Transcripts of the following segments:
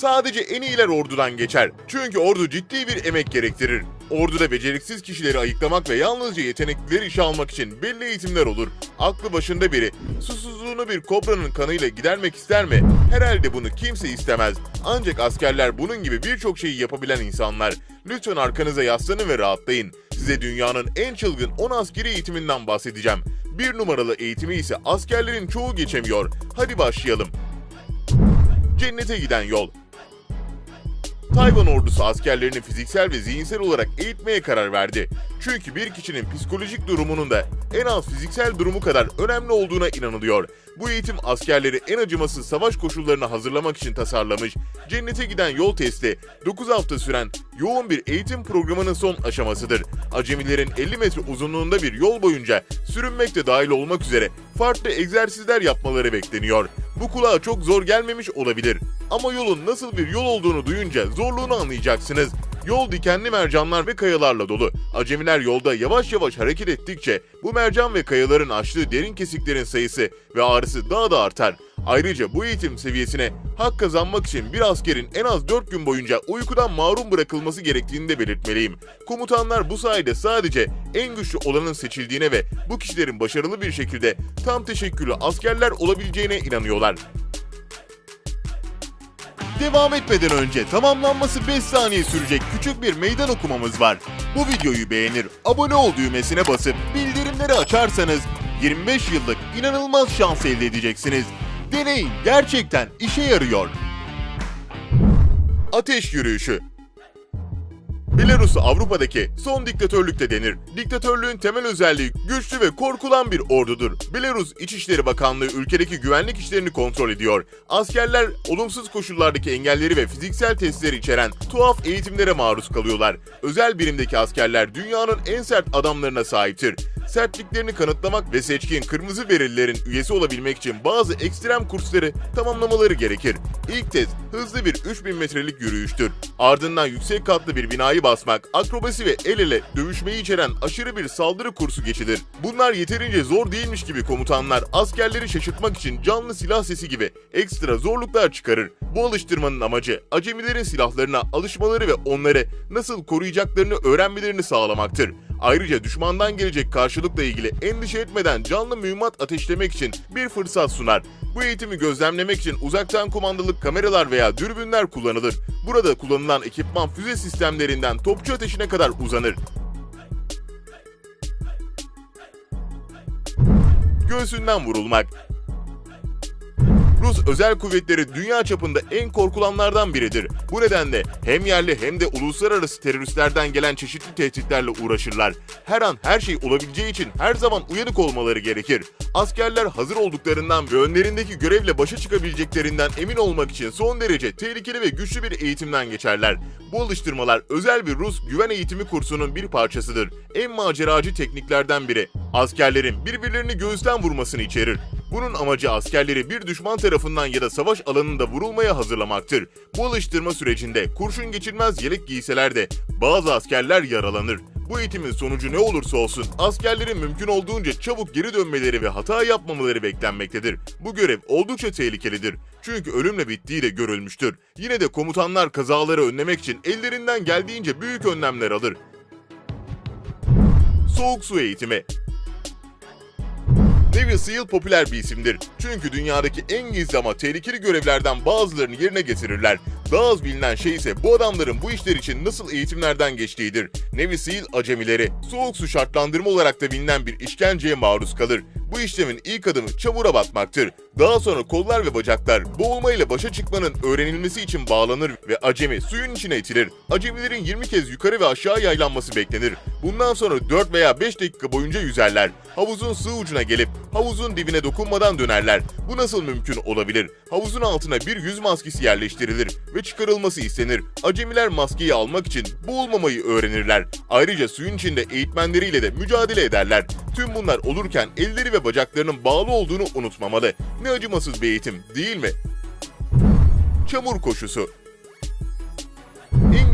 Sadece en iyiler ordudan geçer. Çünkü ordu ciddi bir emek gerektirir. Orduda beceriksiz kişileri ayıklamak ve yalnızca yeteneklileri işe almak için belli eğitimler olur. Aklı başında biri susuzluğunu bir kobranın kanıyla gidermek ister mi? Herhalde bunu kimse istemez. Ancak askerler bunun gibi birçok şeyi yapabilen insanlar. Lütfen arkanıza yaslanın ve rahatlayın. Size dünyanın en çılgın 10 askeri eğitiminden bahsedeceğim. Bir numaralı eğitimi ise askerlerin çoğu geçemiyor. Hadi başlayalım. Cennete giden yol. Tayvan ordusu askerlerini fiziksel ve zihinsel olarak eğitmeye karar verdi. Çünkü bir kişinin psikolojik durumunun da en az fiziksel durumu kadar önemli olduğuna inanılıyor. Bu eğitim askerleri en acımasız savaş koşullarına hazırlamak için tasarlamış. Cennete giden yol testi 9 hafta süren yoğun bir eğitim programının son aşamasıdır. Acemilerin 50 metre uzunluğunda bir yol boyunca sürünmek de dahil olmak üzere farklı egzersizler yapmaları bekleniyor. Bu kulağa çok zor gelmemiş olabilir. Ama yolun nasıl bir yol olduğunu duyunca zorluğunu anlayacaksınız. Yol dikenli mercanlar ve kayalarla dolu. Acemiler yolda yavaş yavaş hareket ettikçe bu mercan ve kayaların açtığı derin kesiklerin sayısı ve ağrısı daha da artar. Ayrıca bu eğitim seviyesine hak kazanmak için bir askerin en az 4 gün boyunca uykudan mahrum bırakılması gerektiğini de belirtmeliyim. Komutanlar bu sayede sadece en güçlü olanın seçildiğine ve bu kişilerin başarılı bir şekilde tam teşekküllü askerler olabileceğine inanıyorlar. Devam etmeden önce tamamlanması 5 saniye sürecek küçük bir meydan okumamız var. Bu videoyu beğenir, abone ol düğmesine basıp bildirimleri açarsanız 25 yıllık inanılmaz şans elde edeceksiniz. Deneyin, gerçekten işe yarıyor. Ateş yürüyüşü Belarus'u Avrupa'daki son diktatörlük de denir. Diktatörlüğün temel özelliği güçlü ve korkulan bir ordudur. Belarus İçişleri Bakanlığı ülkedeki güvenlik işlerini kontrol ediyor. Askerler olumsuz koşullardaki engelleri ve fiziksel testleri içeren tuhaf eğitimlere maruz kalıyorlar. Özel birimdeki askerler dünyanın en sert adamlarına sahiptir. Sertliklerini kanıtlamak ve seçkin kırmızı verililerin üyesi olabilmek için bazı ekstrem kursları tamamlamaları gerekir. İlk test hızlı bir 3000 metrelik yürüyüştür. Ardından yüksek katlı bir binayı basmak, akrobasi ve el ele dövüşmeyi içeren aşırı bir saldırı kursu geçilir. Bunlar yeterince zor değilmiş gibi komutanlar askerleri şaşırtmak için canlı silah sesi gibi ekstra zorluklar çıkarır. Bu alıştırmanın amacı acemilerin silahlarına alışmaları ve onları nasıl koruyacaklarını öğrenmelerini sağlamaktır. Ayrıca düşmandan gelecek karşılıkla ilgili endişe etmeden canlı mühimmat ateşlemek için bir fırsat sunar. Bu eğitimi gözlemlemek için uzaktan kumandalı kameralar veya dürbünler kullanılır. Burada kullanılan ekipman füze sistemlerinden topçu ateşine kadar uzanır. Göğsünden vurulmak Rus özel kuvvetleri dünya çapında en korkulanlardan biridir. Bu nedenle hem yerli hem de uluslararası teröristlerden gelen çeşitli tehditlerle uğraşırlar. Her an her şey olabileceği için her zaman uyanık olmaları gerekir. Askerler hazır olduklarından ve önlerindeki görevle başa çıkabileceklerinden emin olmak için son derece tehlikeli ve güçlü bir eğitimden geçerler. Bu alıştırmalar özel bir Rus güven eğitimi kursunun bir parçasıdır. En maceracı tekniklerden biri. Askerlerin birbirlerini göğüsten vurmasını içerir. Bunun amacı askerleri bir düşman tarafından ya da savaş alanında vurulmaya hazırlamaktır. Bu alıştırma sürecinde kurşun geçirmez yelek giyseler de bazı askerler yaralanır. Bu eğitimin sonucu ne olursa olsun askerlerin mümkün olduğunca çabuk geri dönmeleri ve hata yapmamaları beklenmektedir. Bu görev oldukça tehlikelidir. Çünkü ölümle bittiği de görülmüştür. Yine de komutanlar kazaları önlemek için ellerinden geldiğince büyük önlemler alır. Soğuk su eğitimi Navy SEAL popüler bir isimdir. Çünkü dünyadaki en gizli ama tehlikeli görevlerden bazılarını yerine getirirler. Daha az bilinen şey ise bu adamların bu işler için nasıl eğitimlerden geçtiğidir. Navy SEAL acemileri soğuk su şartlandırma olarak da bilinen bir işkenceye maruz kalır. Bu işlemin ilk adımı çamura batmaktır. Daha sonra kollar ve bacaklar boğulmayla başa çıkmanın öğrenilmesi için bağlanır ve acemi suyun içine itilir. Acemilerin 20 kez yukarı ve aşağı yaylanması beklenir. Bundan sonra 4 veya 5 dakika boyunca yüzerler. Havuzun sığ ucuna gelip havuzun dibine dokunmadan dönerler. Bu nasıl mümkün olabilir? Havuzun altına bir yüz maskesi yerleştirilir ve çıkarılması istenir. Acemiler maskeyi almak için boğulmamayı öğrenirler. Ayrıca suyun içinde eğitmenleriyle de mücadele ederler. Tüm bunlar olurken elleri ve bacaklarının bağlı olduğunu unutmamalı. Ne acımasız bir eğitim değil mi? Çamur koşusu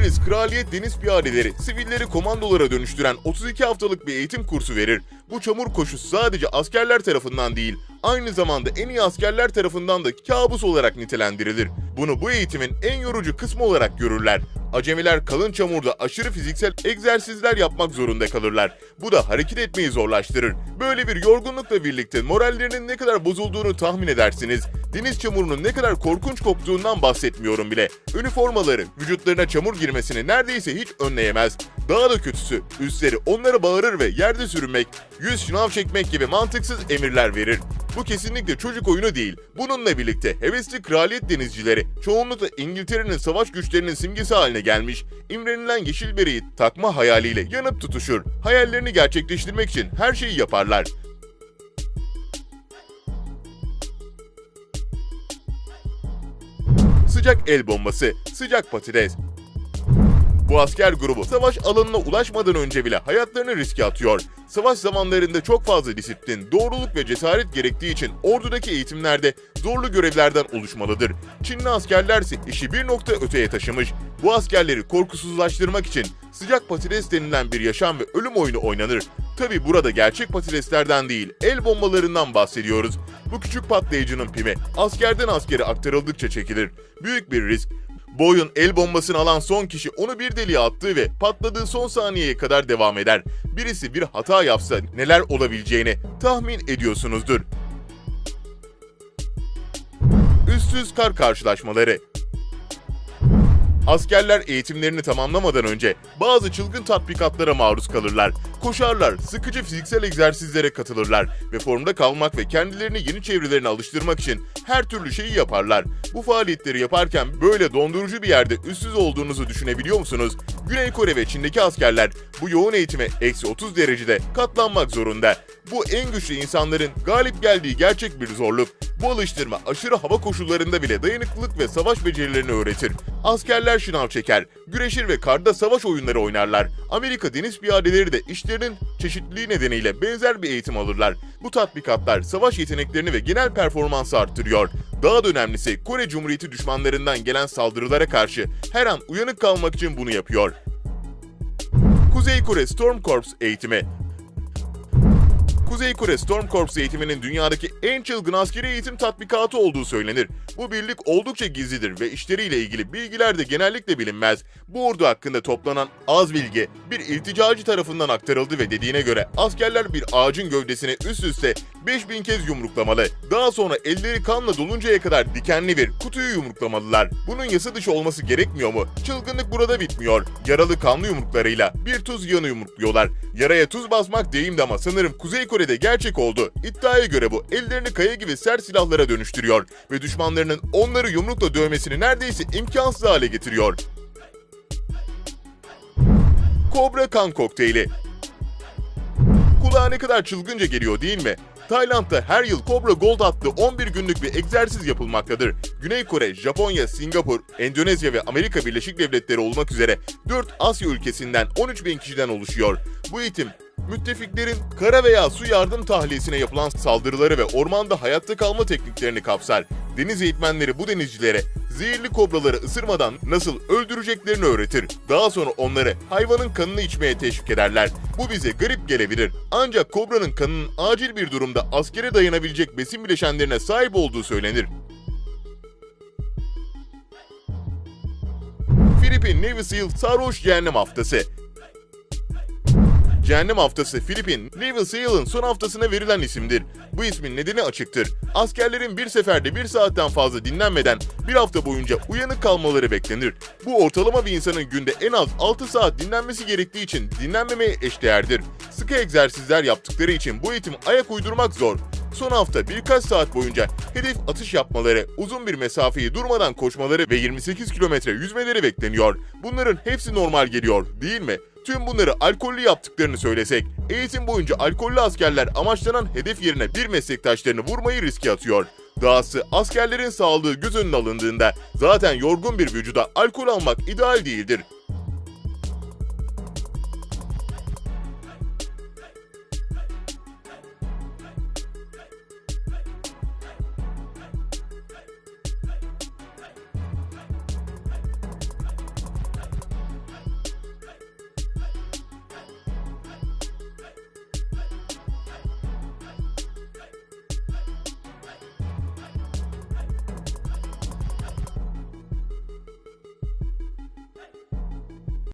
İngiliz Kraliyet Deniz Piyadeleri sivilleri komandolara dönüştüren 32 haftalık bir eğitim kursu verir. Bu çamur koşusu sadece askerler tarafından değil, aynı zamanda en iyi askerler tarafından da kabus olarak nitelendirilir. Bunu bu eğitimin en yorucu kısmı olarak görürler. Acemiler kalın çamurda aşırı fiziksel egzersizler yapmak zorunda kalırlar. Bu da hareket etmeyi zorlaştırır. Böyle bir yorgunlukla birlikte morallerinin ne kadar bozulduğunu tahmin edersiniz. Deniz çamurunun ne kadar korkunç koktuğundan bahsetmiyorum bile. Üniformaları vücutlarına çamur girmesini neredeyse hiç önleyemez. Daha da kötüsü üstleri onlara bağırır ve yerde sürünmek, yüz şınav çekmek gibi mantıksız emirler verir. Bu kesinlikle çocuk oyunu değil. Bununla birlikte hevesli kraliyet denizcileri çoğunlukla İngiltere'nin savaş güçlerinin simgesi haline gelmiş, imrenilen yeşil bereyi takma hayaliyle yanıp tutuşur. Hayallerini gerçekleştirmek için her şeyi yaparlar. Sıcak el bombası, sıcak patates. Bu asker grubu savaş alanına ulaşmadan önce bile hayatlarını riske atıyor. Savaş zamanlarında çok fazla disiplin, doğruluk ve cesaret gerektiği için ordudaki eğitimlerde zorlu görevlerden oluşmalıdır. Çinli askerlerse işi bir nokta öteye taşımış. Bu askerleri korkusuzlaştırmak için sıcak patates denilen bir yaşam ve ölüm oyunu oynanır. Tabi burada gerçek patateslerden değil, el bombalarından bahsediyoruz. Bu küçük patlayıcının pimi askerden askere aktarıldıkça çekilir. Büyük bir risk. Boyun el bombasını alan son kişi onu bir deliğe attığı ve patladığı son saniyeye kadar devam eder. Birisi bir hata yapsa neler olabileceğini tahmin ediyorsunuzdur. Üstsüz kar karşılaşmaları Askerler eğitimlerini tamamlamadan önce bazı çılgın tatbikatlara maruz kalırlar. Koşarlar, sıkıcı fiziksel egzersizlere katılırlar ve formda kalmak ve kendilerini yeni çevrelerine alıştırmak için her türlü şeyi yaparlar. Bu faaliyetleri yaparken böyle dondurucu bir yerde üstsüz olduğunuzu düşünebiliyor musunuz? Güney Kore ve Çin'deki askerler bu yoğun eğitime eksi 30 derecede katlanmak zorunda. Bu en güçlü insanların galip geldiği gerçek bir zorluk. Bu alıştırma aşırı hava koşullarında bile dayanıklılık ve savaş becerilerini öğretir. Askerler şınav çeker, güreşir ve karda savaş oyunları oynarlar. Amerika deniz piyadeleri de işlerinin çeşitliliği nedeniyle benzer bir eğitim alırlar. Bu tatbikatlar savaş yeteneklerini ve genel performansı arttırıyor. Daha da önemlisi Kore Cumhuriyeti düşmanlarından gelen saldırılara karşı her an uyanık kalmak için bunu yapıyor. Kuzey Kore Storm Corps eğitimi Kuzey Kore Storm Corps eğitiminin dünyadaki en çılgın askeri eğitim tatbikatı olduğu söylenir. Bu birlik oldukça gizlidir ve işleriyle ilgili bilgiler de genellikle bilinmez. Bu ordu hakkında toplanan az bilgi bir ilticacı tarafından aktarıldı ve dediğine göre askerler bir ağacın gövdesini üst üste 5000 kez yumruklamalı. Daha sonra elleri kanla doluncaya kadar dikenli bir kutuyu yumruklamalılar. Bunun yasa dışı olması gerekmiyor mu? Çılgınlık burada bitmiyor. Yaralı kanlı yumruklarıyla bir tuz yanı yumrukluyorlar. Yaraya tuz basmak deyimdi ama sanırım Kuzey Kore'de gerçek oldu. İddiaya göre bu ellerini kaya gibi sert silahlara dönüştürüyor ve düşmanlarının onları yumrukla dövmesini neredeyse imkansız hale getiriyor. Kobra kan kokteyli. Kulağa ne kadar çılgınca geliyor değil mi? Tayland'da her yıl Cobra Gold adlı 11 günlük bir egzersiz yapılmaktadır. Güney Kore, Japonya, Singapur, Endonezya ve Amerika Birleşik Devletleri olmak üzere 4 Asya ülkesinden 13 bin kişiden oluşuyor. Bu eğitim müttefiklerin kara veya su yardım tahliyesine yapılan saldırıları ve ormanda hayatta kalma tekniklerini kapsar. Deniz eğitmenleri bu denizcilere zehirli kobraları ısırmadan nasıl öldüreceklerini öğretir. Daha sonra onları hayvanın kanını içmeye teşvik ederler. Bu bize garip gelebilir. Ancak kobranın kanının acil bir durumda askere dayanabilecek besin bileşenlerine sahip olduğu söylenir. Filipin Navy SEAL Sarhoş Cehennem Haftası Cehennem Haftası Filipin, Navy SEAL'ın son haftasına verilen isimdir. Bu ismin nedeni açıktır. Askerlerin bir seferde bir saatten fazla dinlenmeden bir hafta boyunca uyanık kalmaları beklenir. Bu ortalama bir insanın günde en az 6 saat dinlenmesi gerektiği için dinlenmemeye eşdeğerdir. Sıkı egzersizler yaptıkları için bu eğitim ayak uydurmak zor. Son hafta birkaç saat boyunca hedef atış yapmaları, uzun bir mesafeyi durmadan koşmaları ve 28 kilometre yüzmeleri bekleniyor. Bunların hepsi normal geliyor, değil mi? Tüm bunları alkollü yaptıklarını söylesek, eğitim boyunca alkollü askerler amaçlanan hedef yerine bir meslektaşlarını vurmayı riske atıyor. Dahası askerlerin sağlığı göz önüne alındığında zaten yorgun bir vücuda alkol almak ideal değildir.